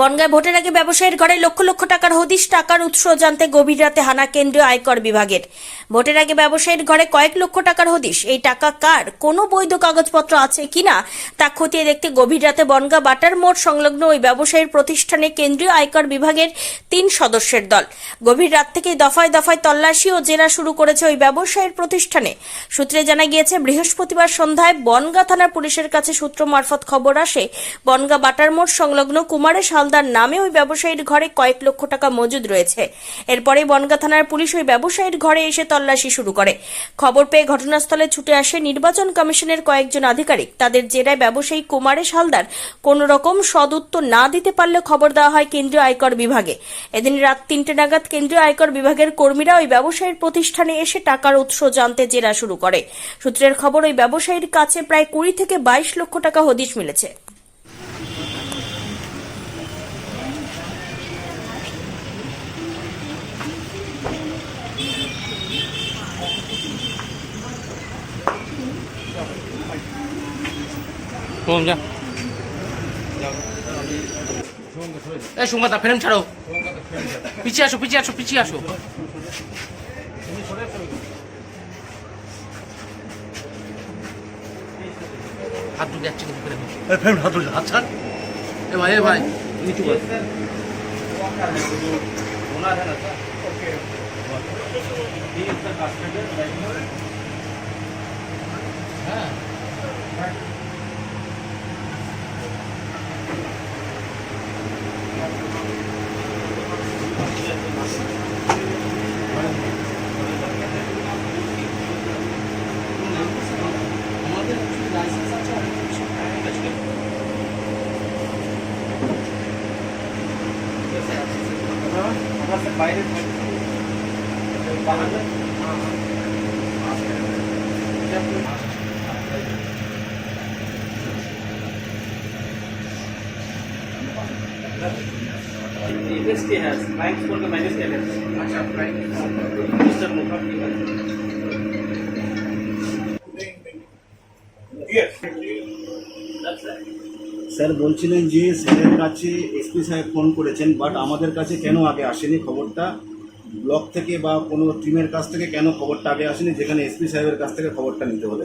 বনগায় ভোটের আগে ব্যবসায়ীর ঘরে লক্ষ লক্ষ টাকার হদিশ, টাকার উৎস জানতে গভীর রাতে হানা কেন্দ্রীয় আয়কর বিভাগের। ভোটের আগে ব্যবসায়ীর ঘরে কয়েক লক্ষ টাকার হদিশ, এই টাকা কার, কোনো বৈধ কাগজপত্র আছে কিনা, তা খতিয়ে দেখতে গভীর রাতে বনগা বাটার মোড় সংলগ্ন ওই ব্যবসায়ীর প্রতিষ্ঠানে কেন্দ্রীয় আয়কর বিভাগের তিন সদস্যের দল। গভীর রাত থেকে দফায় দফায় তল্লাশি ও জেরা শুরু করেছে ওই ব্যবসায়ীর প্রতিষ্ঠানে। সূত্রে জানা গিয়েছে, বৃহস্পতিবার সন্ধ্যায় বনগা থানার পুলিশের কাছে সূত্র মারফত খবর আসে, বনগা বাটার মোড় সংলগ্ন কুমারেশ হালদার নামে ওই ব্যবসায়ীর ঘরে কয়েক লক্ষ টাকা মজুদ রয়েছে। এরপরে বনগা থানার পুলিশ ওই ব্যবসায়ীর ঘরে এসে তল্লাশি শুরু করে। খবর পেয়ে ঘটনাস্থলে ছুটে আসে নির্বাচন কমিশনের কয়েকজন আধিকারিক। তাদের জেরায় ব্যবসায়ী কুমারেশ হালদার কোন রকম সদুত্তর না দিতে পারলে খবর দেওয়া হয় কেন্দ্রীয় আয়কর বিভাগে। এদিন রাত তিনটে নাগাদ কেন্দ্রীয় আয়কর বিভাগের কর্মীরা ওই ব্যবসায়ীর প্রতিষ্ঠানে এসে টাকার উৎস জানতে জেরা শুরু করে। সূত্রের খবর, ওই ব্যবসায়ীর কাছে প্রায় কুড়ি থেকে বাইশ লক্ষ টাকা হদিশ মিলেছে। শোন যা। এই সুমাতা ফ্রেম ছাড়ো। পিছিয়ে আসো পিছিয়ে আসো পিছিয়ে আসো। হাত তুলে যাচ্ছে কিন্তু ফ্রেম ফ্রেম হাত তুলছে আচ্ছা এ ভাই এ ভাই নিচু কর। Majesty has flying for the majesty has আচ্ছা flying mister Mukherjee Yes. That's right. sir বলছিলেন যে স্যারের কাছে এসপি সাহেব ফোন করেছেন বাট আমাদের কাছে কেন আগে আসেনি খবরটা ব্লক থেকে বা কোনো টিমের কাছ থেকে কেন খবরটা আগে আসেনি যেখানে এসপি সাহেবের কাছ থেকে খবরটা নিতে হবে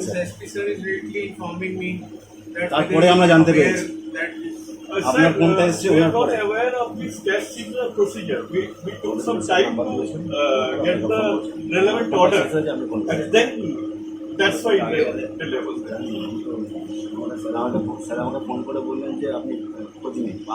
তারপরে আমরা জানতে পেরেছি আপনার ফোনটা that's why the level sir আমাকে ফোন করে বললেন যে আপনি খোঁজ নিন।